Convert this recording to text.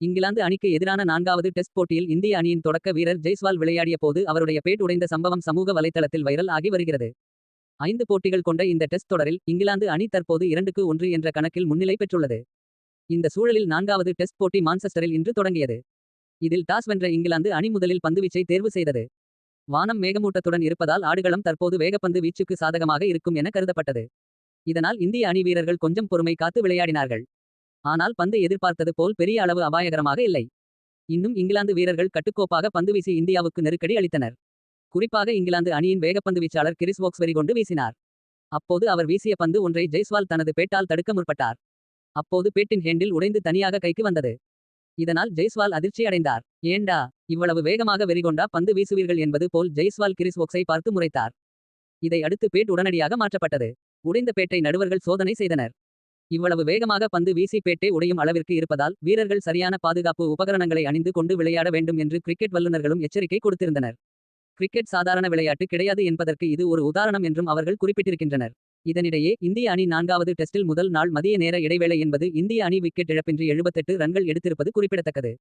இங்கிலாந்து அணிக்கு எதிரான நான்காவது டெஸ்ட் போட்டியில் இந்திய அணியின் தொடக்க வீரர் ஜெய்ஸ்வால் விளையாடிய போது அவருடைய பேட் உடைந்த சம்பவம் சமூக வலைதளத்தில் வைரல் ஆகி வருகிறது. ஐந்து போட்டிகள் கொண்ட இந்த டெஸ்ட் தொடரில் இங்கிலாந்து அணி தற்போது இரண்டுக்கு ஒன்று என்ற கணக்கில் முன்னிலை பெற்றுள்ளது. இந்த சூழலில் நான்காவது டெஸ்ட் போட்டி மான்செஸ்டரில் இன்று தொடங்கியது. இதில் டாஸ் வென்ற இங்கிலாந்து அணி முதலில் பந்துவீச்சை தேர்வு செய்தது. வானம் மேகமூட்டத்துடன் இருப்பதால் ஆடுகளம் தற்போது வேகப்பந்து வீச்சுக்கு சாதகமாக இருக்கும் என கருதப்பட்டது. இதனால் இந்திய அணி வீரர்கள் கொஞ்சம் பொறுமை காத்து விளையாடினார்கள். ஆனால் பந்து எதிர்பார்த்தது போல் பெரிய அளவு அபாயகரமாக இல்லை. இன்னும் இங்கிலாந்து வீரர்கள் கட்டுக்கோப்பாக பந்து வீசி இந்தியாவுக்கு நெருக்கடி அளித்தனர். குறிப்பாக இங்கிலாந்து அணியின் வேகப்பந்து வீச்சாளர் கிறிஸ் வோக்ஸ் வெறிகொண்டு வீசினார். அப்போது அவர் வீசிய பந்து ஒன்றை ஜெய்ஸ்வால் தனது பேட்டால் தடுக்க முற்பட்டார். அப்போது பேட்டின் ஹேண்டில் உடைந்து தனியாக கைக்கு வந்தது. இதனால் ஜெய்ஸ்வால் அதிர்ச்சி அடைந்தார். ஏண்டா இவ்வளவு வேகமாக வெறிகொண்டா பந்து வீசுவீர்கள் என்பது போல் ஜெய்ஸ்வால் கிறிஸ் வோக்ஸை பார்த்து முறைத்தார். இதை அடுத்து பேட் உடனடியாக மாற்றப்பட்டது. உடைந்த பேட்டை நடுவர்கள் சோதனை செய்தனர். இவ்வளவு வேகமாக பந்து வீசி பேட்டை உடையும் அளவிற்கு இருப்பதால் வீரர்கள் சரியான பாதுகாப்பு உபகரணங்களை அணிந்து கொண்டு விளையாட வேண்டும் என்று கிரிக்கெட் வல்லுநர்களும் எச்சரிக்கை கொடுத்திருந்தனர். கிரிக்கெட் சாதாரண விளையாட்டு கிடையாது என்பதற்கு இது ஒரு உதாரணம் என்றும் அவர்கள் குறிப்பிட்டிருக்கின்றனர். இதனிடையே இந்திய அணி நான்காவது டெஸ்டில் முதல் நாள் மதிய நேர இடைவேளை என்பது இந்திய அணி விக்கெட் இழப்பின்றி எழுபத்தெட்டு ரன்கள் எடுத்திருப்பது குறிப்பிடத்தக்கது.